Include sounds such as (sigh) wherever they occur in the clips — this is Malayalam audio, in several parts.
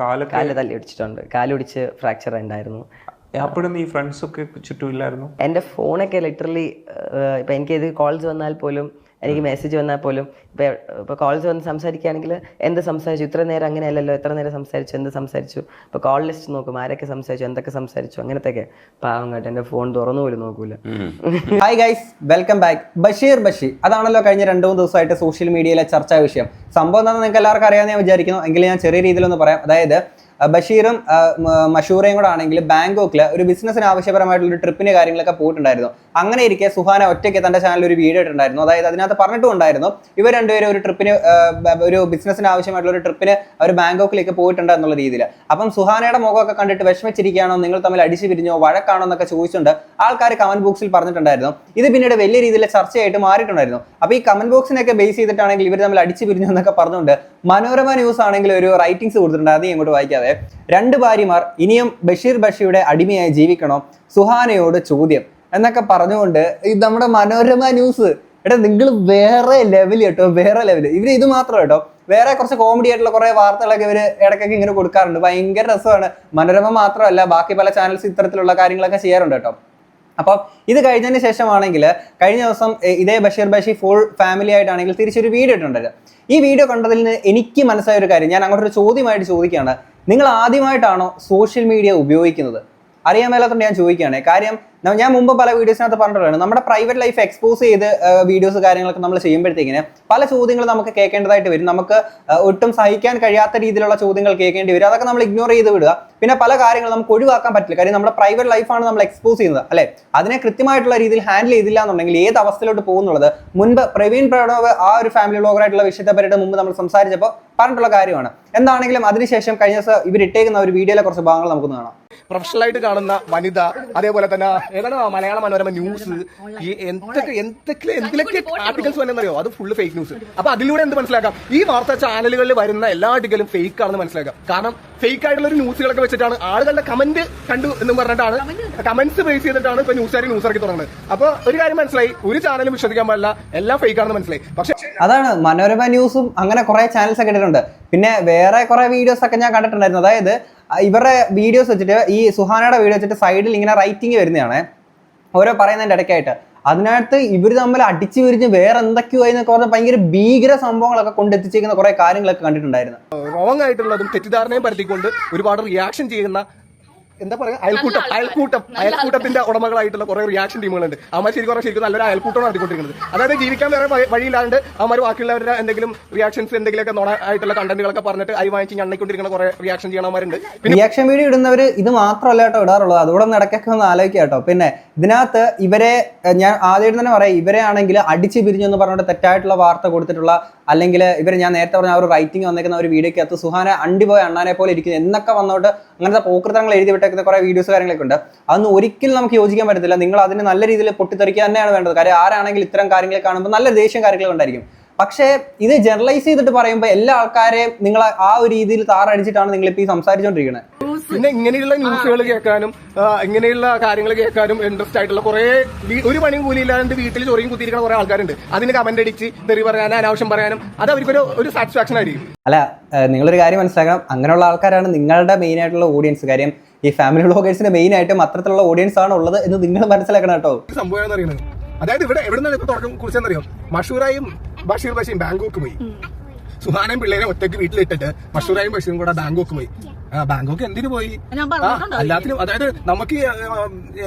കാൽ തല്ലി ഇടിച്ചിട്ടുണ്ട് കാലൊടിച്ച് ഫ്രാക്ചർ ഉണ്ടായിരുന്നു. അപ്പോഴും ഈ ഫ്രണ്ട്സ് ഒക്കെ ചുറ്റും ഇല്ലായിരുന്നു? എന്റെ ഫോണൊക്കെ ലിറ്ററലി ഇപ്പം എനിക്ക് ഇത് കോൾസ് വന്നാൽ പോലും എനിക്ക് മെസ്സേജ് വന്നാൽ പോലും ഇപ്പോൾ ഇപ്പോൾ കോൾസ് വന്ന് സംസാരിക്കുകയാണെങ്കിൽ എന്ത് സംസാരിച്ചു? ഇത്ര നേരം അങ്ങനെയല്ലല്ലോ എത്ര നേരം സംസാരിച്ചു? എന്ത് സംസാരിച്ചു? ഇപ്പോൾ കോൾ ലിസ്റ്റ് നോക്കും ആരൊക്കെ സംസാരിച്ചു എന്തൊക്കെ സംസാരിച്ചു? അങ്ങനത്തെയൊക്കെ. പാവം കേട്ടോ എന്റെ ഫോൺ തുറന്നു പോലും നോക്കൂല. Hi guys welcome back Basheer Basheer. അതാണല്ലോ കഴിഞ്ഞ രണ്ടു മൂന്ന് ദിവസമായിട്ട് സോഷ്യൽ മീഡിയയിലെ ചർച്ചാ വിഷയം. സംഭവം എന്താണെന്ന് നിങ്ങൾക്ക് എല്ലാവർക്കും അറിയാമെന്ന് ഞാൻ വിചാരിക്കുന്നു. എങ്കിലും ഞാൻ ചെറിയ രീതിയിലൊന്ന് പറയാം. അതായത് ബഷീറും മഷൂറയും കൂടെ ആണെങ്കിൽ ബാങ്കോക്കിൽ ഒരു ബിസിനസ്സിന് ആവശ്യപരമായിട്ടുള്ള ഒരു ട്രിപ്പിന് കാര്യങ്ങളൊക്കെ പോയിട്ടുണ്ടായിരുന്നു. അങ്ങനെ ഇരിക്കെ സുഹാന ഒറ്റയ്ക്ക് തന്റെ ചാനലിൽ ഒരു വീഡിയോ ഇട്ടുണ്ടായിരുന്നു അതായത് അതിനകത്ത് പറഞ്ഞിട്ടും ഉണ്ടായിരുന്നു ഇവർ രണ്ടുപേരും ഒരു ട്രിപ്പിന് ഒരു ബിസിനസ്സിന് ആവശ്യമായിട്ടുള്ള ഒരു ട്രിപ്പിന് അവർ ബാങ്കോക്കിലേക്ക് പോയിട്ടുണ്ട് എന്നുള്ള രീതിയിൽ അപ്പം സുഹാനയുടെ മുഖമൊക്കെ കണ്ടിട്ട് വിഷമിച്ചിരിക്കുകയാണോ? നിങ്ങൾ തമ്മിൽ അടിച്ചു പിരിഞ്ഞോ? വഴക്കാണോ എന്നൊക്കെ ചോദിച്ചുകൊണ്ട് ആൾക്കാർ കമന്റ് ബോക്സിൽ പറഞ്ഞിട്ടുണ്ടായിരുന്നു. ഇത് പിന്നീട് വലിയ രീതിയിൽ ചർച്ചയായിട്ട് മാറിയിട്ടുണ്ടായിരുന്നു. അപ്പോൾ ഈ കമന്റ് ബോക്സിനൊക്കെ ബേസ് ചെയ്തിട്ടാണെങ്കിൽ ഇവർ തമ്മിൽ അടിച്ചു പിരിഞ്ഞു എന്നൊക്കെ പറഞ്ഞുകൊണ്ട് മനോരമ ന്യൂസ് ആണെങ്കിൽ ഒരു റൈറ്റിംഗ്സ് കൊടുത്തിട്ടുണ്ട്. ഞാൻ ഇങ്ങോട്ട് വായിക്കാതെ രണ്ട് ഭാര്യമാർ ഇനിയും ബഷീർ ബഷിയുടെ അടിമയായി ജീവിക്കണോ? സുഹാനയോട് ചോദ്യം. എന്നൊക്കെ പറഞ്ഞുകൊണ്ട് ഇത് നമ്മുടെ മനോരമ ന്യൂസ് എടാ നിങ്ങൾ വേറെ ലെവൽ കേട്ടോ വേറെ ലെവൽ ഇവർ ഇത് മാത്രം കേട്ടോ. വേറെ കുറച്ച് കോമഡി ആയിട്ടുള്ള കുറെ വാർത്തകളൊക്കെ ഇവർ ഇടയ്ക്കൊക്കെ ഇങ്ങനെ കൊടുക്കാറുണ്ട്. ഭയങ്കര രസമാണ്. മനോരമ മാത്രമല്ല ബാക്കി പല ചാനൽസ് ഇത്തരത്തിലുള്ള കാര്യങ്ങളൊക്കെ ചെയ്യാറുണ്ട് കേട്ടോ. അപ്പം ഇത് കഴിഞ്ഞതിന് ശേഷമാണെങ്കിൽ കഴിഞ്ഞ ദിവസം ഇതേ ബഷീർ ബഷീർ ഫുൾ ഫാമിലി ആയിട്ടാണെങ്കിൽ തിരിച്ചൊരു വീഡിയോ ഇട്ടുണ്ടായിരുന്നു ഈ വീഡിയോ കണ്ടതിൽ നിന്ന് എനിക്ക് മനസ്സായ ഒരു കാര്യം. ഞാൻ അങ്ങോട്ടൊരു ചോദ്യമായിട്ട് ചോദിക്കുകയാണ്. നിങ്ങൾ ആദ്യമായിട്ടാണോ സോഷ്യൽ മീഡിയ ഉപയോഗിക്കുന്നത്? അറിയാൻ മേലാത്തോണ്ട് ഞാൻ ചോദിക്കുകയാണ്. കാര്യം ഞാൻ മുമ്പ് പല വീഡിയോസിനകത്ത് പറഞ്ഞിട്ടുള്ളതാണ്. നമ്മുടെ പ്രൈവറ്റ് ലൈഫ് എക്സ്പോസ് ചെയ്ത് വീഡിയോസ് കാര്യങ്ങളൊക്കെ നമ്മൾ ചെയ്യുമ്പോഴത്തേക്കിന് പല ചോദ്യങ്ങൾ നമുക്ക് കേൾക്കേണ്ടതായിട്ട് വരും. നമുക്ക് ഒട്ടും സഹിക്കാൻ കഴിയാത്ത രീതിയിലുള്ള ചോദ്യങ്ങൾ കേൾക്കേണ്ടി വരും. അതൊക്കെ നമ്മൾ ഇഗ്നോർ ചെയ്ത് വിടുക. പിന്നെ പല കാര്യങ്ങളും നമുക്ക് ഒഴിവാക്കാൻ പറ്റില്ല. കാര്യം നമ്മുടെ പ്രൈവറ്റ് ലൈഫാണ് നമ്മൾ എക്സ്പോസ് ചെയ്യുന്നത് അല്ലെ? അതിനെ കൃത്യമായിട്ടുള്ള രീതിയിൽ ഹാൻഡിൽ ചെയ്തില്ല എന്നുണ്ടെങ്കിൽ ഏത് അവസ്ഥയിലോട്ട് പോകുന്നുള്ളത് മുൻപ് പ്രവീൺ പ്രണവ് ആ ഒരു ഫാമിലി ബ്ലോഗറായിട്ടുള്ള വിഷയത്തെ പറ്റിയിട്ട് മുമ്പ് നമ്മൾ സംസാരിച്ചപ്പോൾ പറഞ്ഞിട്ടുള്ള കാര്യമാണ്. എന്താണെങ്കിലും അതിനുശേഷം കഴിഞ്ഞ ദിവസം ഇവർ ഇട്ടേക്കുന്ന ഒരു വീഡിയോയിലെ കുറച്ച് ഭാഗങ്ങൾ നമുക്ക് കാണാം. പ്രൊഫഷണലായിട്ട് കാണുന്ന വനിത അതേപോലെ തന്നെ ഏതാണ് മലയാള മനോരമ ന്യൂസ് ഈ എന്തൊക്കെ എന്തൊക്കെ എന്തിലൊക്കെ ആർട്ടിക്കൽസ് വന്നെന്നറിയോ? അത് ഫുള്ള് ഫേക്ക് ന്യൂസ് അപ്പൊ അതിലൂടെ എന്ത് മനസ്സിലാക്കാം? ഈ വാർത്താ ചാനലുകളിൽ വരുന്ന എല്ലാ ആർട്ടിക്കലും ഫേക്ക് ആണെന്ന് മനസ്സിലാക്കാം. കാരണം ഫേക്ക് ആയിട്ടുള്ള ഒരു ന്യൂസുകളൊക്കെ വെച്ചിട്ടാണ് ആളുകളുടെ കമന്റ് കണ്ടു എന്ന് പറഞ്ഞിട്ടാണ് കമന്റ്സ് ബേസ് ചെയ്തിട്ടാണ് ഇപ്പൊ ന്യൂസുകാർ ന്യൂസ് ഇറക്കി തുടങ്ങുന്നത്. അപ്പൊ ഒരു കാര്യം മനസ്സിലായി. ഒരു ചാനലും വിശ്വസിക്കാൻ പാടില്ല. എല്ലാം ഫേക്ക് ആണെന്ന് മനസ്സിലായി. പക്ഷെ അതാണ് മനോരമ ന്യൂസും അങ്ങനെ കുറെ ചാനൽസ് ഒക്കെ ഇട്ടിട്ടുണ്ട്. പിന്നെ വേറെ കുറെ വീഡിയോസ് ഒക്കെ ഞാൻ കണ്ടിട്ടുണ്ടായിരുന്നു. അതായത് ഇവരുടെ വീഡിയോസ് വെച്ചിട്ട് ഈ സുഹാനയുടെ വീഡിയോ വെച്ചിട്ട് സൈഡിൽ ഇങ്ങനെ റൈറ്റിംഗ് വരുന്നതാണ്. ഓരോ പറയുന്നതിന്റെ ഇടയ്ക്കായിട്ട്. അതിനകത്ത് ഇവർ തമ്മിൽ അടിച്ചു വിരിഞ്ഞ് വേറെ എന്തൊക്കെയോ എന്നൊക്കെ പറഞ്ഞാൽ ഭയങ്കര ഭീകര സംഭവങ്ങളൊക്കെ കൊണ്ടെത്തിച്ചേക്കുന്ന കുറെ കാര്യങ്ങളൊക്കെ കണ്ടിട്ടുണ്ടായിരുന്നു. റോങ് ആയിട്ടുള്ളതും തെറ്റിദ്ധാരണയും പരത്തിക്കൊണ്ട് ഒരുപാട് റിയാക്ഷൻ ചെയ്യുന്ന എന്താ പറയാ? അയൽക്കൂട്ടം അയൽക്കൂട്ടം അയൽക്കൂട്ടത്തിന്റെ ഉടമകളായിട്ടുള്ള കുറെ റിയാക്ഷൻ ടീമുകളുണ്ട് അവന്മാർ ശരിക്കും പറഞ്ഞാൽ ശരിക്കും നല്ലൊരു അയൽക്കൂട്ടം നടത്തിക്കൊണ്ടിരിക്കുന്നത്. അതായത് ജീവിക്കാൻ വേറെ വഴി- വഴിയില്ലാണ്ട് അവന്മാർ ബാക്കിയുള്ളവരുടെ എന്തെങ്കിലും റിയാക്ഷൻസ് എന്തെങ്കിലുമൊക്കെ നോണ ആയിട്ടുള്ള കണ്ടന്റുകളൊക്കെ പറഞ്ഞിട്ട് അരി വാങ്ങിച്ച് ഞണ്ണിക്കൊണ്ടിരിക്കുന്ന കുറെ റിയാക്ഷൻ ചെയ്യണമാരുണ്ട് റിയാക്ഷൻ വീഡിയോ ഇടുന്നവർ ഇത് മാത്രമല്ല കേട്ടോ ഇടാറുള്ളത്. അതുകൂടെ നടക്കൊക്കെ ഇടയ്ക്കൊക്കെ ഒന്ന് ആലോചിക്കുക കേട്ടോ. പിന്നെ ഇതിനകത്ത് ഇവരെ ഞാൻ ആദ്യം തന്നെ പറയാം ഇവരെ ആണെങ്കിൽ അടിച്ചു പിരിഞ്ഞു എന്ന് പറഞ്ഞിട്ട് തെറ്റായിട്ടുള്ള വാർത്ത കൊടുത്തിട്ടുള്ള അല്ലെങ്കിൽ ഇവർ ഞാൻ നേരത്തെ പറഞ്ഞ ആ ഒരു റൈറ്റിംഗ് വന്നേക്കുന്ന ഒരു വീഡിയോക്കകത്ത് സുഹാന അണ്ടിപോയ അണ്ണാനെ പോലെ ഇരിക്കുന്നു എന്നൊക്കെ വന്നോട്ട് അങ്ങനത്തെ പോക്കൃതങ്ങൾ എഴുതി വിട്ടേക്കുന്ന കുറെ വീഡിയോസ് കാര്യങ്ങളൊക്കെ ഉണ്ട്. അതൊന്നും ഒരിക്കലും നമുക്ക് യോജിക്കാൻ പറ്റത്തില്ല. നിങ്ങൾ അതിന് നല്ല രീതിയിൽ പൊട്ടിത്തെറിക്കുക തന്നെയാണ് വേണ്ടത്. കാര്യം ആരാണെങ്കിൽ ഇത്തരം കാര്യങ്ങൾ കാണുമ്പോൾ നല്ല ദേഷ്യം കാര്യങ്ങളൊക്കെ ഉണ്ടായിരിക്കും. പക്ഷേ ഇത് ജനറലൈസ് ചെയ്തിട്ട് പറയുമ്പോൾ എല്ലാ ആൾക്കാരെയും നിങ്ങൾ ആ ഒരു രീതിയിൽ താറടിച്ചിട്ടാണ് നിങ്ങൾ ഇപ്പോൾ ഈ സംസാരിച്ചുകൊണ്ടിരിക്കുന്നത് പിന്നെ ഇങ്ങനെയുള്ള ന്യൂസുകൾ കേൾക്കാനും ഇങ്ങനെയുള്ള കാര്യങ്ങൾ കേൾക്കാനും ഇൻട്രസ്റ്റ് ആയിട്ടുള്ള കുറെ ഒരു പണിയും കൂലിയില്ലാണ്ട് വീട്ടിൽ ചൊറിയും കുത്തിയിരിക്കുന്ന കുറെ ആൾക്കാരുണ്ട്. അതിന് കമന്റ് അടിച്ച് തെറി പറയാനും അനാവശ്യം പറയാനും അത് അവർക്കൊരു ഒരു സാറ്റിസ്ഫാക്ഷൻ ആയിരിക്കും. അല്ല നിങ്ങളൊരു കാര്യം മനസ്സിലാക്കണം. അങ്ങനെയുള്ള ആൾക്കാരാണ് നിങ്ങളുടെ മെയിൻ ആയിട്ടുള്ള ഓഡിയൻസ് കാര്യം ഈ ഫാമിലി ബ്ലോഗേഴ്സിന്റെ മെയിൻ ആയിട്ടും അത്തരത്തിലുള്ള ഓഡിയൻസ് ആണ് ഉള്ളത് എന്ന് നിങ്ങൾ മനസ്സിലാക്കണം കേട്ടോ. സംഭവം അതായത് ഇവിടെ എവിടെ നിന്നാണ് ഇപ്പൊ തുടക്കം കുറിച്ചെന്നറിയോ മഷൂറായും ബഷീർ ബഷീർ ബാങ്കോക്ക് പോയി. സുഹാനയും പിള്ളേരെ ഒറ്റയ്ക്ക് വീട്ടിലിട്ടിട്ട് ബഷീറായും ബഷീറും കൂടെ ബാങ്കോക്ക് പോയി. ആ ബാങ്കോക്ക് എന്തിനു പോയി? എല്ലാത്തിനും അതായത് നമുക്ക്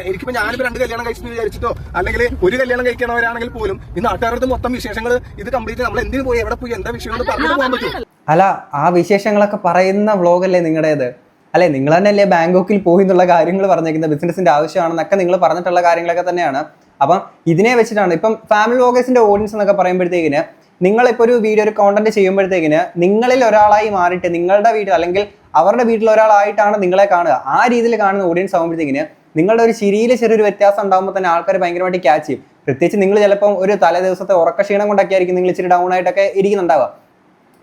എനിക്കിപ്പോ ഞാനിപ്പോ രണ്ട് കല്യാണം കഴിച്ചു വിചാരിച്ചിട്ടോ? അല്ലെങ്കിൽ ഒരു കല്യാണം കഴിക്കണവരാണെങ്കിൽ പോലും ഈ നാട്ടുകാരുടെ മൊത്തം വിശേഷങ്ങൾ ഇത് കംപ്ലീറ്റ് നമ്മൾ എന്തിനു പോയി? എവിടെ പോയി? എന്താ വിഷയം എന്ന് പറഞ്ഞു പോകാൻ പറ്റും അല്ല ആ വിശേഷങ്ങളൊക്കെ പറയുന്ന വ്ളോഗല്ലേ നിങ്ങളുടേത്? അല്ലെ നിങ്ങൾ തന്നെയല്ലേ ബാങ്കോക്കിൽ പോയി എന്നുള്ള കാര്യങ്ങൾ പറഞ്ഞേക്കുന്നത്? ബിസിനസിന്റെ ആവശ്യമാണെന്നൊക്കെ നിങ്ങൾ പറഞ്ഞിട്ടുള്ള കാര്യങ്ങളൊക്കെ തന്നെയാണ്. അപ്പം ഇതിനെ വെച്ചിട്ടാണ്. ഇപ്പം ഫാമിലി വ്ളോഗേഴ്സിന്റെ ഓഡിയൻസ് എന്നൊക്കെ പറയുമ്പോഴത്തേക്കിന് നിങ്ങളിപ്പോൾ ഒരു വീഡിയോ ഒരു കോണ്ടന്റ് ചെയ്യുമ്പോഴത്തേക്കിന് നിങ്ങളിൽ ഒരാളായി മാറിയിട്ട് നിങ്ങളുടെ വീട്ടിൽ അല്ലെങ്കിൽ അവരുടെ വീട്ടിൽ ഒരാളായിട്ടാണ് നിങ്ങളെ കാണുക. ആ രീതിയിൽ കാണുന്ന ഓഡിയൻസ് ആകുമ്പോഴത്തേക്കിന് നിങ്ങളുടെ ഒരു ശരിയിൽ ചെറിയൊരു വ്യത്യാസം ഉണ്ടാകുമ്പോൾ തന്നെ ആൾക്കാർ ഭയങ്കരമായിട്ട് ക്യാച്ച് ചെയ്യും. പ്രത്യേകിച്ച് നിങ്ങൾ ചിലപ്പം ഒരു തലേ ദിവസത്തെ ഉറക്കക്ഷീണം കൊണ്ടൊക്കെ ആയിരിക്കും നിങ്ങൾ ഇച്ചിരി ഡൗൺ ആയിട്ടൊക്കെ ഇരിക്കുന്നുണ്ടാവുക.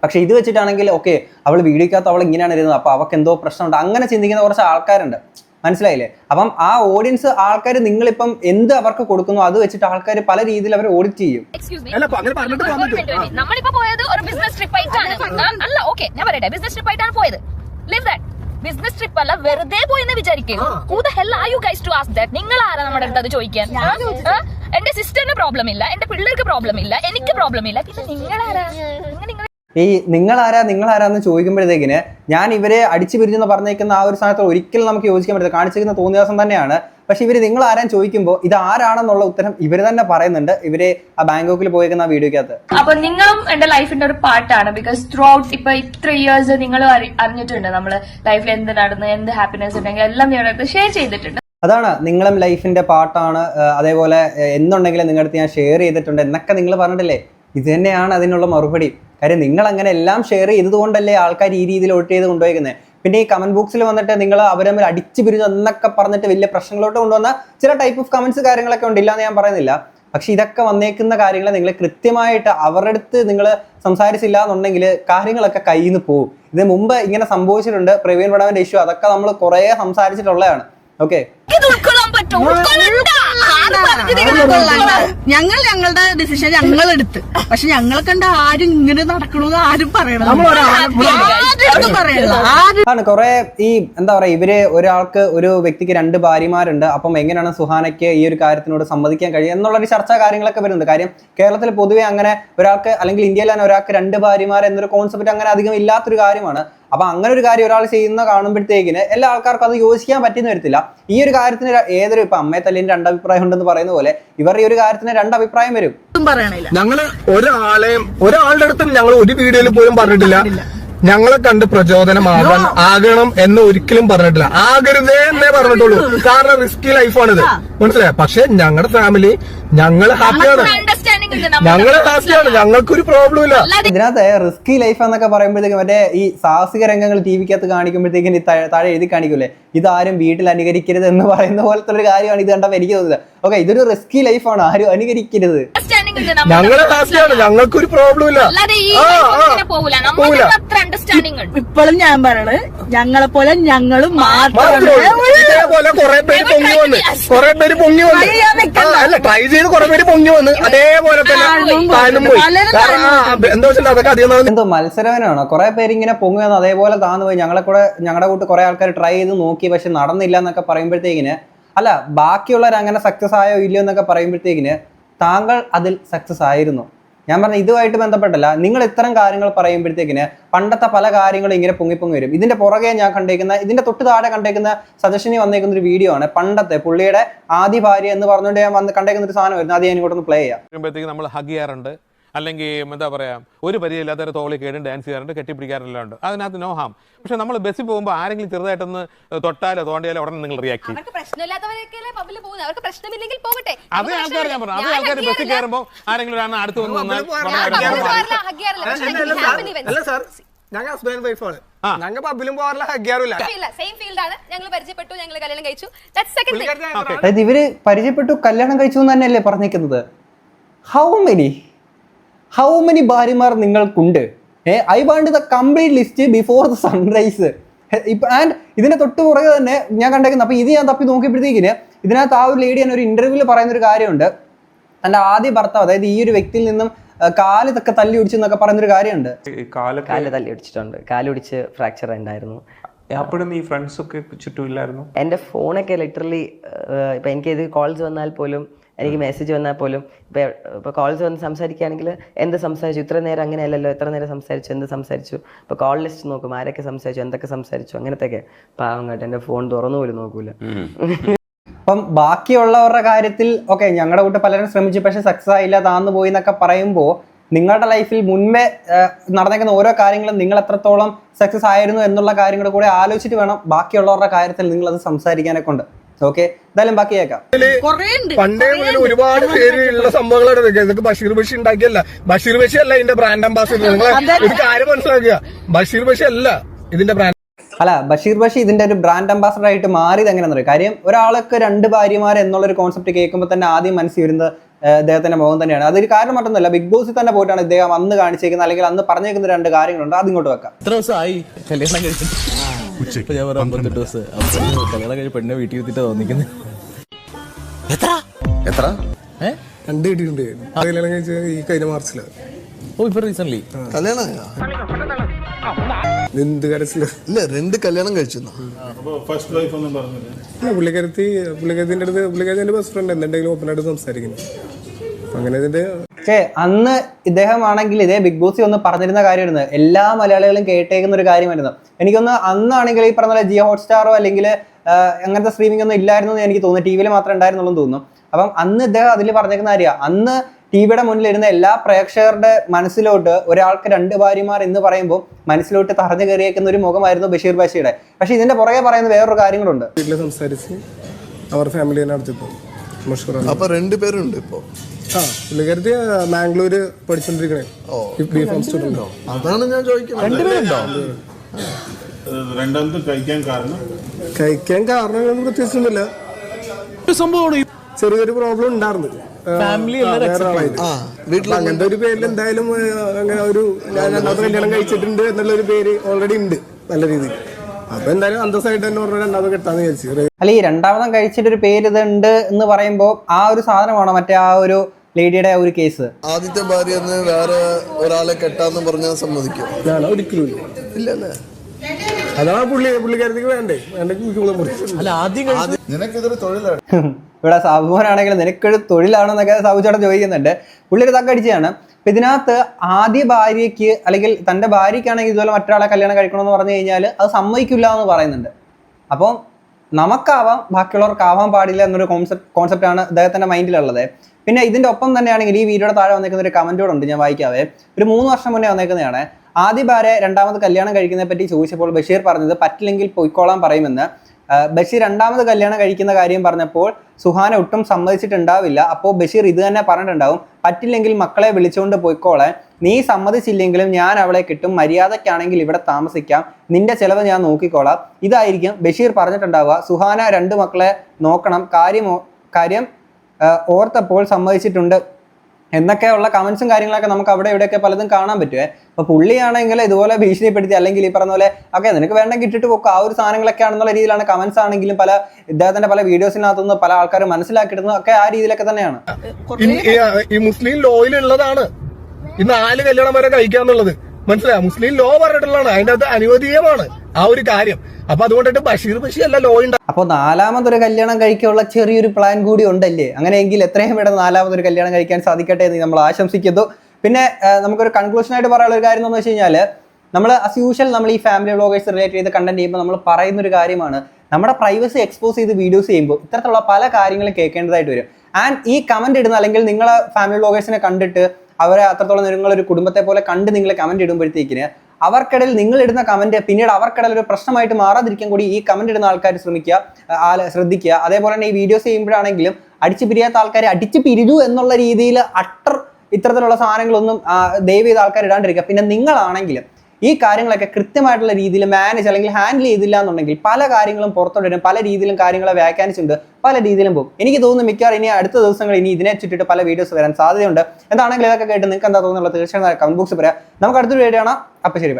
പക്ഷെ ഇത് വെച്ചിട്ടാണെങ്കിൽ ഓക്കെ അവൾ വീഡിയോക്കകത്ത് അവൾ ഇങ്ങനെയാണ് ഇരുന്നത്. അപ്പോൾ അവൾക്ക് എന്തോ പ്രശ്നമുണ്ട്. അങ്ങനെ ചിന്തിക്കുന്ന കുറച്ച് ആൾക്കാരുണ്ട്. മനസ്സിലായില്ലേ? അപ്പം ആ ഓഡിയൻസ് ആൾക്കാർ നിങ്ങളിപ്പം എന്ത് അവർക്ക് കൊടുക്കുന്നു അത് വെച്ചിട്ട് ആൾക്കാർ പല രീതിയിൽ അവർ ഓഡിറ്റ് ചെയ്യും. നമ്മളിപ്പോ പോയത് ഒരു ബിസിനസ് ട്രിപ്പ് ആയിട്ടാണ്. അല്ല ഓക്കെ ഞാൻ പറയട്ടെ. ബിസിനസ് ട്രിപ്പ് ആയിട്ടാണ് പോയത്. ലിവ് ദാറ്റ് ബിസിനസ് ട്രിപ്പ് അല്ല വെറുതെ പോയെന്ന് വിചാരിക്കും. Who hell are you guys to ask that നിങ്ങൾ ആരാ നമ്മുടെ അടുത്ത് അത് ചോദിക്കാൻ? എന്റെ സിസ്റ്ററിന് പ്രോബ്ലം ഇല്ല. എന്റെ പിള്ളേർക്ക് പ്രോബ്ലം ഇല്ല. എനിക്ക് പ്രോബ്ലം ഇല്ല. പിന്നെ നിങ്ങളാരാ? ഈ നിങ്ങൾ ആരാ നിങ്ങൾ ആരാന്ന് ചോദിക്കുമ്പോഴത്തേക്കിന് ഞാൻ ഇവരെ അടിച്ചു പിരിഞ്ഞെന്ന് പറഞ്ഞേക്കുന്ന ആ ഒരു സ്ഥാനത്ത് ഒരിക്കലും നമുക്ക് യോജിക്കാൻ പറ്റില്ല. കാണിച്ചിരിക്കുന്ന തോന്നിയാസം തന്നെയാണ്. പക്ഷെ ഇവർ നിങ്ങൾ ആരാൻ ചോദിക്കുമ്പോൾ ഇത് ആരാണെന്നുള്ള ഉത്തരം ഇവർ തന്നെ പറയുന്നുണ്ട്. ഇവർ ആ ബാങ്കോക്കിൽ പോയേക്കുന്ന ആ വീഡിയോക്കകത്ത്. അപ്പൊ നിങ്ങളും എന്റെ ലൈഫിന്റെ ഒരു പാർട്ടാണ് ബിക്കോസ് ത്രൂ ഔട്ട് ഇപ്പൊ ഇത്ര ഇയേഴ്സ് നിങ്ങൾ അറിഞ്ഞിട്ടുണ്ട് നമ്മൾ ലൈഫിൽ എന്ത് നടന്നു എന്ത് ഹാപ്പിനെസ് ഉണ്ടെങ്കിൽ എല്ലാം നിങ്ങളുടെ അടുത്ത് ഷെയർ ചെയ്തിട്ടുണ്ട്. അതാണ് നിങ്ങളും ലൈഫിന്റെ പാട്ടാണ്. അതേപോലെ എന്നുണ്ടെങ്കിലും നിങ്ങളുടെ അടുത്ത് ഞാൻ ഷെയർ ചെയ്തിട്ടുണ്ട്. എന്നൊക്കെ നിങ്ങൾ പറഞ്ഞിട്ടില്ലേ? ഇത് തന്നെയാണ് അതിനുള്ള മറുപടി. കാര്യം നിങ്ങൾ അങ്ങനെ എല്ലാം ഷെയർ ചെയ്തതുകൊണ്ടല്ലേ ആൾക്കാർ ഈ രീതിയിൽ വോട്ട് ചെയ്ത് കൊണ്ടുപോയിരിക്കുന്നത് പിന്നെ ഈ കമന്റ് ബോക്സിൽ വന്നിട്ട് നിങ്ങൾ അവരെ തമ്മിൽ അടിച്ചു പിരിഞ്ഞു എന്നൊക്കെ പറഞ്ഞിട്ട് വലിയ പ്രശ്നങ്ങളോട്ട് കൊണ്ടുവന്ന ചില ടൈപ്പ് ഓഫ് കമന്റ്സ് കാര്യങ്ങളൊക്കെ ഉണ്ട്. ഞാൻ പറയുന്നില്ല. പക്ഷെ ഇതൊക്കെ വന്നേക്കുന്ന കാര്യങ്ങൾ നിങ്ങൾ കൃത്യമായിട്ട് അവരുടെ അടുത്ത് നിങ്ങൾ സംസാരിച്ചില്ല എന്നുണ്ടെങ്കിൽ കാര്യങ്ങളൊക്കെ കയ്യിൽ നിന്ന് പോകും ഇതിന് മുമ്പ് ഇങ്ങനെ സംഭവിച്ചിട്ടുണ്ട്. പ്രവീൺ പടവന്റെ ഇഷ്യൂ അതൊക്കെ നമ്മൾ കുറേ സംസാരിച്ചിട്ടുള്ളതാണ്. ഓക്കെ ഞങ്ങൾ ഞങ്ങളുടെ ഡിസിഷൻ ഞങ്ങൾ എടുത്ത് പക്ഷെ ഞങ്ങളെ കണ്ട ആരും ഇങ്ങനെ നടക്കണമെന്ന് ആരും പറയണം. പറയണം കുറെ ഈ എന്താ പറയാ ഇവർ ഒരാൾക്ക് ഒരു വ്യക്തിക്ക് രണ്ട് ഭാര്യമാരുണ്ട്. അപ്പം എങ്ങനെയാണ് സുഹാനയ്ക്ക് ഈ ഒരു കാര്യത്തിനോട് സമ്മതിക്കാൻ കഴിയുക എന്നുള്ളൊരു ചർച്ചാ കാര്യങ്ങളൊക്കെ വരുന്നുണ്ട്. കാര്യം കേരളത്തിൽ പൊതുവെ അങ്ങനെ ഒരാൾക്ക് അല്ലെങ്കിൽ ഇന്ത്യയിൽ തന്നെ ഒരാൾക്ക് രണ്ട് ഭാര്യമാർ എന്നൊരു കോൺസെപ്റ്റ് അങ്ങനെ അധികം ഇല്ലാത്തൊരു കാര്യമാണ്. അപ്പൊ അങ്ങനെ ഒരു കാര്യം ഒരാൾ ചെയ്യുന്ന കാണുമ്പോഴത്തേക്കിന് എല്ലാ ആൾക്കാർക്കും അത് യോജിക്കാൻ പറ്റുന്ന വരത്തില്ല. ഈ ഒരു കാര്യത്തിന് ഏതൊരു ഇപ്പൊ അമ്മയെ തല്ലിന് രണ്ട് അഭിപ്രായം ഉണ്ടെന്ന് പറയുന്ന പോലെ ഇവരുടെ ഈ ഒരു കാര്യത്തിന് രണ്ട് അഭിപ്രായം വരും. പറയണില്ല. ഞങ്ങൾ ഒരാളെയും ഒരാളുടെ അടുത്തും ഞങ്ങൾ ഒരു വീഡിയോയിൽ പോലും പറഞ്ഞിട്ടില്ല. ഞങ്ങളെ കണ്ട് പ്രചോദനമാകാൻ ആകണം എന്ന് ഒരിക്കലും പറഞ്ഞിട്ടില്ല. ആകരുതേ എന്നേ പറഞ്ഞിട്ടുള്ളൂ. കാരണം റിസ്കി ലൈഫാണിത് മനസ്സിലായ? പക്ഷെ ഞങ്ങളുടെ ഫാമിലി ഞങ്ങൾ ഹാപ്പിയാണ് ഹാപ്പിയാണ് ഞങ്ങൾക്കൊരു പ്രോബ്ലം ഇല്ല. ഇതിനകത്ത് റിസ്കി ലൈഫ് എന്നൊക്കെ പറയുമ്പോഴത്തേക്കും മറ്റേ ഈ സാഹസിക രംഗങ്ങൾ ടി വിക്കകത്ത് കാണിക്കുമ്പോഴത്തേക്കും ഈ താഴെ താഴെ എഴുതി കാണിക്കൂലേ? ഇതാരും വീട്ടിൽ അനുകരിക്കരുത് എന്ന് പറയുന്ന പോലത്തെ ഒരു കാര്യമാണ് ഇത് കണ്ടപ്പോൾ എനിക്ക് തോന്നുന്നത് ഓക്കെ ഇതൊരു റിസ്കി ലൈഫാണ് ആരും അനുകരിക്കരുത്. അണ്ടർസ്റ്റാൻഡിംഗ് ഉണ്ട് ഞങ്ങൾക്ക് ഒരു ഹാപ്പിയാണ് ഞങ്ങൾക്കൊരു പ്രോബ്ലം ഇല്ല. അല്ലാതെ ഈ ആ, നമ്മൾക്ക് അത്ര അണ്ടർസ്റ്റാൻഡിംഗ് ഉണ്ട്. ഇപ്പോഴും ഞാൻ പറയണത് ഞങ്ങളെ പോലെ ഞങ്ങളും. ഇതേപോലെ കുറെ പേര് പൊങ്ങി വന്ന്. കുറെ പേര് പൊങ്ങി വന്ന്. അല്ല ട്രൈ ചെയ്ത് കുറെ പേര് പൊങ്ങി വന്ന്. അതേപോലെ തന്നെ താഴ്ന്നും പോയി. എന്താ വെച്ചാൽ അതൊക്കെ അധികം എന്തോ മത്സരവനാണോ? കുറെ പേര് ഇങ്ങനെ പൊങ്ങി വന്ന് അതേപോലെ താന്നു പോയി. ഞങ്ങളെ കൂടെ ഞങ്ങളുടെ കൂട്ട് കുറെ ആൾക്കാർ ട്രൈ ചെയ്ത് നോക്കി പക്ഷെ നടന്നില്ല എന്നൊക്കെ പറയുമ്പോഴത്തേക്കിന് അല്ല ബാക്കിയുള്ളവർ അങ്ങനെ സക്സസ് ആയോ ഇല്ലയോ എന്നൊക്കെ പറയുമ്പോഴത്തേക്കിന് താങ്കൾ അതിൽ സക്സസ് ആയിരുന്നു. ഞാൻ പറഞ്ഞ ഇതുമായിട്ട് ബന്ധപ്പെട്ടല്ല നിങ്ങൾ ഇത്തരം കാര്യങ്ങൾ പറയുമ്പോഴത്തേക്കിന് പണ്ടത്തെ പല കാര്യങ്ങളും ഇങ്ങനെ പൊങ്ങി പൊങ്ങി വരും. ഇതിന്റെ പുറകെ ഞാൻ കണ്ടേക്കുന്ന ഇതിന്റെ തൊട്ട് താഴെ കണ്ടേക്കുന്ന സജഷനി വന്നേക്കുന്ന ഒരു വീഡിയോ ആണ് പണ്ടത്തെ പുള്ളിയുടെ ആദ്യ ഭാര്യ എന്ന് പറഞ്ഞുകൊണ്ട് ഞാൻ വന്ന് കണ്ടേക്കുന്ന ഒരു സാധനം വരുന്നത് അത് ഞാൻ ഇങ്ങോട്ടൊന്ന് പ്ലേ ചെയ്യാം. നമ്മൾ ഹഗ് ചെയ്യാറുണ്ട്. അല്ലെങ്കിൽ എന്താ പറയുക ഒരു പരിചയമില്ലാത്തവരെ തോളി കേടും ഡാൻസ് ചെയ്യാറുണ്ട് കെട്ടിപ്പിടിക്കാറെല്ലാം ഉണ്ട്. അതിനകത്ത് നോ ഹാം പക്ഷെ നമ്മൾ ബസ്സിൽ പോകുമ്പോൾ ആരെങ്കിലും ചെറുതായിട്ടൊന്ന് തൊട്ടാലോ തോണ്ടിയാലോ ഉടനെ നിങ്ങൾ റിയാക്ട് ചെയ്യും. അതേ ആൾക്കാർ ഞാൻ പറഞ്ഞു. അതേ ആൾക്കാർ ബസ്സിൽ കയറുമ്പോൾ ആരെങ്കിലും ഒരാൾ അടുത്ത് വന്ന് നിന്നാൽ ഞങ്ങൾ ഹസ്ബൻഡ് വൈഫാണ്. ഞങ്ങൾ പബ്ബിലും പോകാറില്ല ഹഗ്ഗാറില്ല ഇല്ല സെയിം ഫീൽഡ് ആണ്. ഞങ്ങൾ പരിചയപ്പെട്ടു ഞങ്ങൾ കല്യാണം കഴിച്ചു. സെക്കൻഡ് അതായത് ഇവർ പരിചയപ്പെട്ടു കല്യാണം കഴിച്ചു എന്ന് തന്നെയല്ലേ പറഞ്ഞേക്കുന്നത് ഹൗ മെനി ഹൗ മെനി ഭാര്യമാർ നിങ്ങൾക്കുണ്ട്? ഏ I want the complete list before the sunrise ഇപ്പൊ ആൻഡ് ഇതിന്റെ തൊട്ട് പുറകെ തന്നെ ഞാൻ കണ്ടേക്കുന്നത് അപ്പൊ ഇത് ഞാൻ തപ്പി നോക്കിയപ്പോഴത്തേക്കിന് ഇതിനകത്ത് ആ ഒരു ലേഡി ഞാൻ ഒരു ഇന്റർവ്യൂവിൽ പറയുന്ന ഒരു കാര്യമുണ്ട്. തന്റെ ആദ്യ ഭർത്താവ് അതായത് ഈ ഒരു വ്യക്തിയിൽ നിന്നും കാൽ തല്ലി ഒടിച്ചു എന്നൊക്കെ പറയുന്ന ഒരു കാര്യമുണ്ട് കാൽ തല്ലി ഒടിച്ചിട്ടുണ്ട്. കാലൊടിച്ച് ഫ്രാക്ചർ ഉണ്ടായിരുന്നു. അപ്പോഴൊന്നും ഈ ഫ്രണ്ട്സൊക്കെ ഒക്കെ ഇല്ലായിരുന്നു എന്റെ ഫോണൊക്കെ ലിറ്ററലി ഇപ്പം എനിക്ക് ഇത് കോൾസ് വന്നാൽ പോലും എനിക്ക് മെസ്സേജ് വന്നാൽ പോലും ഇപ്പം ഇപ്പോൾ കോൾസ് വന്ന് സംസാരിക്കുകയാണെങ്കിൽ എന്ത് സംസാരിച്ചു? ഇത്ര നേരം അങ്ങനെയല്ലല്ലോ എത്ര നേരം സംസാരിച്ചു എന്ത് സംസാരിച്ചു? ഇപ്പോൾ കോൾ ലിസ്റ്റ് നോക്കും ആരൊക്കെ സംസാരിച്ചു എന്തൊക്കെ സംസാരിച്ചു അങ്ങനത്തെയൊക്കെ. പാവം കേട്ടോ എന്റെ ഫോൺ തുറന്നു പോലും നോക്കൂല. (laughs) അപ്പം ബാക്കിയുള്ളവരുടെ കാര്യത്തിൽ ഓക്കെ ഞങ്ങളുടെ കൂട്ട് പലരും ശ്രമിച്ചു പക്ഷെ സക്സസ് ആയില്ല താന്നു പോയി എന്നൊക്കെ പറയുമ്പോൾ നിങ്ങളുടെ ലൈഫിൽ മുൻപേ നടന്നേക്കുന്ന ഓരോ കാര്യങ്ങളും നിങ്ങൾ എത്രത്തോളം സക്സസ് ആയിരുന്നു എന്നുള്ള കാര്യങ്ങൾ കൂടെ ആലോചിച്ചിട്ട് വേണം ബാക്കിയുള്ളവരുടെ കാര്യത്തിൽ നിങ്ങൾ അത് സംസാരിക്കാനൊക്കെ ഉണ്ട് ഓക്കെ എന്തായാലും ബാക്കി കേൾക്കാം. ഉണ്ട്. പണ്ടേ മുതൽ ഒരുപാട് പേര് ഉള്ള സംഭവങ്ങളാണ് ഇതൊക്കെ. ഇതൊക്കെ ബഷീർ ബഷി ഉണ്ടാക്കിയല്ല. ബഷീർ ബഷി അല്ല ഇതിന്റെ ബ്രാൻഡ് അംബാസിഡർ നിങ്ങൾ ഒരു കാര്യം മനസ്സിലാക്കുക. ബഷീർ ബഷി അല്ല ഇതിന്റെ ബ്രാൻഡ് അല്ല ബഷീർ ബഷി ഇതിന്റെ ഒരു ബ്രാൻഡ് അംബാസഡർ ആയിട്ട് മാറിയത് എങ്ങനെയാണെന്ന് പറയും കാര്യം ഒരാൾക്ക് രണ്ട് ഭാര്യമാർ എന്നുള്ളൊരു കോൺസെപ്റ്റ് കേൾക്കുമ്പോൾ തന്നെ ആദ്യം മനസ്സിൽ വരുന്നത് ആ, ഇദ്ദേഹത്തിന്റെ മുഖം തന്നെയാണ്. അതൊരു കാരണം മറ്റൊന്നുമല്ല ബിഗ് ബോസിൽ തന്നെ പോയിട്ടാണ് ഇദ്ദേഹം അന്ന് കാണിച്ചേക്കുന്നത് അല്ലെങ്കിൽ അന്ന് പറഞ്ഞേക്കുന്ന രണ്ട് കാര്യങ്ങളുണ്ട്. അത് ഇങ്ങോട്ട് വെക്കാം. എത്ര ദിവസമായി കല്യാണം കഴിച്ചിട്ട് ഞാൻ പറയാം അമ്പത്തെട്ട് ദിവസം. കല്യാണം കഴിഞ്ഞ പെണ്ണെ വീട്ടിൽ എത്തിയിട്ട് തോന്നിക്കുന്നത്. എത്ര? ഏ? രണ്ട് കിട്ടിയിട്ടുണ്ട്. കല്യാണം കഴിച്ച ഈ കഴിഞ്ഞ മാർച്ചിൽ. ഓ ഇപ്പൊ റീസെന്റ് കല്യാണം എന്ത് കരച്ചിൽ? ഇല്ല രണ്ട് കല്യാണം കഴിച്ചു പുള്ളിക്കരത്തി പുള്ളിക്കരത്തിന്റെ അടുത്ത് പുള്ളിക്കാരത്തിന്റെ ബെസ്റ്റ് ഫ്രണ്ട് എന്തെങ്കിലും ഓപ്പൺ ആയിട്ട് സംസാരിക്കുന്നു. അങ്ങനെ ഇതിന്റെ പക്ഷേ അന്ന് ഇദ്ദേഹം ആണെങ്കിൽ ഇതേ ബിഗ് ബോസ് ഒന്ന് പറഞ്ഞിരുന്ന കാര്യമായിരുന്നു. എല്ലാ മലയാളികളും കേട്ടേക്കുന്ന ഒരു കാര്യമായിരുന്നു. എനിക്കൊന്ന് അന്നാണെങ്കിൽ ഈ പറഞ്ഞ പോലെ ജിയോ ഹോട്ട്സ്റ്റാറോ അല്ലെങ്കിൽ അങ്ങനത്തെ സ്ട്രീമിംഗ് ഒന്നും ഇല്ലായിരുന്നു എന്ന് എനിക്ക് തോന്നുന്നു. ടി വിയിൽ മാത്രമേ ഉണ്ടായിരുന്നുള്ളൂ എന്ന് തോന്നുന്നു. അപ്പം അന്ന് ഇദ്ദേഹം അതിൽ പറഞ്ഞേക്കുന്ന കാര്യമാണ്. അന്ന് ടി വിയുടെ മുന്നിലിരുന്ന എല്ലാ പ്രേക്ഷകരുടെ മനസ്സിലോട്ട് ഒരാൾക്ക് രണ്ട് ഭാര്യമാർ എന്ന് പറയുമ്പോൾ മനസ്സിലോട്ട് തറഞ്ഞു കയറിയേക്കുന്ന ഒരു മുഖമായിരുന്നു ബഷീർ ബാഷിയുടെ പക്ഷേ ഇതിന്റെ പുറകെ പറയുന്ന വേറൊരു കാര്യങ്ങളുണ്ട്. വീട്ടിൽ സംസാരിച്ച് അവർ ഫാമിലി തന്നെ അടുത്തിപ്പോ മഷൂറാണ് അപ്പൊ രണ്ടുപേരുണ്ട് ഇപ്പൊ? ആ പുള്ളിക്കാരത്തി മാംഗ്ലൂര് പഠിച്ചോണ്ടിരിക്കണേ. ബി ഫോം സ്റ്റുഡന്റ് അതാണ് ഞാൻ ചോദിക്കുന്നത്. രണ്ടുപേരുണ്ടോ രണ്ടാമത് കഴിക്കാൻ കാരണം? കഴിക്കാൻ കാരണങ്ങളൊന്നും പ്രത്യേകിച്ചൊന്നുമില്ല. സംഭവമാണ് ചെറിയൊരു പ്രോബ്ലം ഉണ്ടായിരുന്നു. ഫാമിലി ആ വീട്ടിൽ അങ്ങനത്തെ ഒരു പേരിൽ എന്തായാലും അങ്ങനെ ഒരു ഞാൻ രണ്ടാമത്തെ കല്യാണം കഴിച്ചിട്ടുണ്ട് എന്നുള്ള ഒരു പേര് ഓൾറെഡി ഉണ്ട് നല്ല രീതിയിൽ. അപ്പൊ എന്തായാലും അന്തസ്സായിട്ട് തന്നെ പറഞ്ഞ രണ്ടാമത് കിട്ടാന്ന് വിചാരിച്ചു. അല്ല ഈ രണ്ടാമതും കഴിച്ചിട്ട് ഒരു പേര് ഇതുണ്ട് എന്ന് പറയുമ്പോൾ ആ ഒരു സാധനമാണോ മറ്റേ ആ ഒരു ലേഡിയുടെ ഒരു കേസ് ആദ്യത്തെ ഭാര്യ വേറെ ഒരാളെ കെട്ടാന്ന് പറഞ്ഞാൽ സമ്മതിക്കും. ഞാൻ ഒരിക്കലും അതാ ഇല്ലല്ലേ? അതാണ് പുള്ളി പുള്ളിക്കാരത്തേക്ക് വേണ്ടേ? വേണ്ടെങ്കിൽ അല്ല ആദ്യം നിനക്കിതൊരു തൊഴിലാണ്. (laughs) ഇവിടെ സാബുമോനാണെങ്കിൽ നിനക്കൊരു തൊഴിലാണെന്നൊക്കെ സാബുചേട്ടൻ ചോദിക്കുന്നുണ്ട്. പുള്ളി ഒരു തക്കടിച്ചാണ് അപ്പൊ ഇതിനകത്ത് ആദ്യ ഭാര്യയ്ക്ക് അല്ലെങ്കിൽ തന്റെ ഭാര്യയ്ക്കാണെങ്കിൽ ഇതുപോലെ മറ്റൊരാളെ കല്യാണം കഴിക്കണമെന്ന് പറഞ്ഞു കഴിഞ്ഞാൽ അത് സമ്മതിക്കില്ല എന്ന് പറയുന്നുണ്ട്. അപ്പം നമുക്കാവാം ബാക്കിയുള്ളവർക്കാവാൻ പാടില്ല എന്നൊരു കോൺസെപ്റ്റ് കോൺസെപ്റ്റാണ് അദ്ദേഹത്തിന്റെ മൈൻഡിലുള്ളത്. പിന്നെ ഇതിന്റെ ഒപ്പം തന്നെയാണെങ്കിൽ ഈ വീഡിയോയുടെ താഴെ വന്നേക്കുന്ന ഒരു കമന്റോട് ഉണ്ട് ഞാൻ വായിക്കാവേ. ഒരു മൂന്ന് വർഷം മുന്നേ വന്നേക്കുന്നതാണ്. ആദ്യ ഭാര്യ രണ്ടാമത് കല്യാണം കഴിക്കുന്നതിനെ പറ്റി ചോദിച്ചപ്പോൾ ബഷീർ പറഞ്ഞത് പറ്റില്ലെങ്കിൽ പൊയ്ക്കോളാൻ പറയുമെന്ന്. ബഷീർ രണ്ടാമത് കല്യാണം കഴിക്കുന്ന കാര്യം പറഞ്ഞപ്പോൾ സുഹാന ഒട്ടും സമ്മതിച്ചിട്ടുണ്ടാവില്ല. അപ്പോൾ ബഷീർ ഇത് തന്നെ പറഞ്ഞിട്ടുണ്ടാവും പറ്റില്ലെങ്കിൽ മക്കളെ വിളിച്ചുകൊണ്ട് പോയിക്കോളാൻ. നീ സമ്മതിച്ചില്ലെങ്കിലും ഞാൻ അവളെ കിട്ടും. മര്യാദയ്ക്കാണെങ്കിൽ ഇവിടെ താമസിക്കാം. നിന്റെ ചിലവ് ഞാൻ നോക്കിക്കോളാം. ഇതായിരിക്കും ബഷീർ പറഞ്ഞിട്ടുണ്ടാവുക. സുഹാന രണ്ട് മക്കളെ നോക്കണം. കാര്യം കാര്യം ഓർത്തപ്പോൾ സമ്മതിച്ചിട്ടുണ്ട്. എന്നൊക്കെയുള്ള കമന്റ്സും കാര്യങ്ങളൊക്കെ നമുക്ക് അവിടെ ഇവിടെയൊക്കെ പലതും കാണാൻ പറ്റുമേ അപ്പൊ പുള്ളിയാണെങ്കിൽ ഇതുപോലെ ഭീഷണിപ്പെടുത്തി അല്ലെങ്കിൽ ഈ പറഞ്ഞ പോലെ ഓക്കെ നിനക്ക് വേണ്ടെങ്കിൽ ഇട്ടിട്ട് പോക്കും. ആ ഒരു സാധനങ്ങളൊക്കെ ആണെന്നുള്ള രീതിയിലാണ് കമന്റ്സ് ആണെങ്കിലും പല ഇദ്ദേഹത്തിന്റെ പല വീഡിയോസിനകത്തുനിന്ന് പല ആൾക്കാരും മനസ്സിലാക്കിയിടുന്നത് ഒക്കെ ആ രീതിയിലൊക്കെ തന്നെയാണ്. ഈ മുസ്ലിം ലോയിലുള്ളതാണ്. ഇന്ന് ആൽ കല്യാണം വരെ കഴിക്കാന്നുള്ളത്. മനസ്സിലായോ? മുസ്ലിം ലോ പറഞ്ഞിട്ടുള്ളതാണ്. അതിന്റെ അത് അനുവദീയമാണ്. ആ ഒരു കാര്യം. അപ്പൊ അതുകൊണ്ടിട്ട് ബഷീർ ബഷീർ അല്ല ലോ ഉണ്ട് അപ്പോൾ നാലാമതൊരു കല്യാണം കഴിക്കാനുള്ള ചെറിയൊരു പ്ലാൻ കൂടി ഉണ്ടല്ലേ? അങ്ങനെയെങ്കിൽ എത്രയും വേണം നാലാമതൊരു കല്യാണം കഴിക്കാൻ സാധിക്കട്ടെ എന്ന് നമ്മൾ ആശംസിക്കുന്നു. പിന്നെ നമുക്കൊരു കൺക്ലൂഷൻ ആയിട്ട് പറയാനുള്ള ഒരു കാര്യം എന്ന് വെച്ച് നമ്മൾ അസ് യൂഷ്വൽ നമ്മൾ ഈ ഫാമിലി വ്ളോഗേഴ്സ് റിലേറ്റ് ചെയ്ത് കണ്ടന്റ് ചെയ്യുമ്പോൾ നമ്മൾ പറയുന്ന ഒരു കാര്യമാണ് നമ്മുടെ പ്രൈവസി എക്സ്പോസ് ചെയ്ത് വീഡിയോസ് ചെയ്യുമ്പോൾ ഇത്തരത്തിലുള്ള പല കാര്യങ്ങളും കേൾക്കേണ്ടതായിട്ട് വരും. ആൻഡ് ഈ കമന്റ് ഇടുന്ന അല്ലെങ്കിൽ നിങ്ങളെ ഫാമിലി വ്ളോഗേഴ്സിനെ കണ്ടിട്ട് അവരെ അത്രത്തോളം നിങ്ങൾ ഒരു കുടുംബത്തെ പോലെ കണ്ട് നിങ്ങൾ കമന്റ് ഇടുമ്പോഴത്തേക്കിന് അവർക്കിടയിൽ നിങ്ങൾ ഇടുന്ന കമന്റ് പിന്നീട് അവർക്കിടയിൽ ഒരു പ്രശ്നമായിട്ട് മാറാതിരിക്കാൻ കൂടി ഈ കമന്റ് ഇടുന്ന ആൾക്കാർ ശ്രമിക്കുക ശ്രദ്ധിക്കുക. അതേപോലെ തന്നെ ഈ വീഡിയോസ് ചെയ്യുമ്പോഴാണെങ്കിലും അടിച്ചു പിരിയാത്ത ആൾക്കാരെ അടിച്ചു പിരിതു എന്നുള്ള രീതിയിൽ അട്ടർ ഇത്തരത്തിലുള്ള സാധനങ്ങളൊന്നും ദയവ് ചെയ്ത ആൾക്കാർ ഇടാണ്ടിരിക്കുക. പിന്നെ നിങ്ങളാണെങ്കിലും ഈ കാര്യങ്ങളൊക്കെ കൃത്യമായിട്ടുള്ള രീതിയിൽ മാനേജ് അല്ലെങ്കിൽ ഹാൻഡിൽ ചെയ്തില്ല എന്നുണ്ടെങ്കിൽ പല കാര്യങ്ങളും പുറത്തോട്ട് പല രീതിയിലും കാര്യങ്ങളെ വ്യാഖ്യാനിച്ചുണ്ട് പല രീതിയിലും പോകും. എനിക്ക് തോന്നുന്നു മിക്കവാറും ഇനി അടുത്ത ദിവസങ്ങൾ ഇനി ഇതിനെ ചുറ്റിട്ട് പല വീഡിയോസ് വരാൻ സാധ്യതയുണ്ട്. എന്താണെങ്കിലും ഇതൊക്കെ കേട്ട് നിങ്ങൾക്ക് എന്താ തോന്നുന്നുള്ളത് തീർച്ചയായും കമന്റ് ബോക്സിൽ പറയാം. നമുക്ക് അടുത്തൊരു വീഡിയോ ആണ്. അപ്പോൾ ശരി ബൈ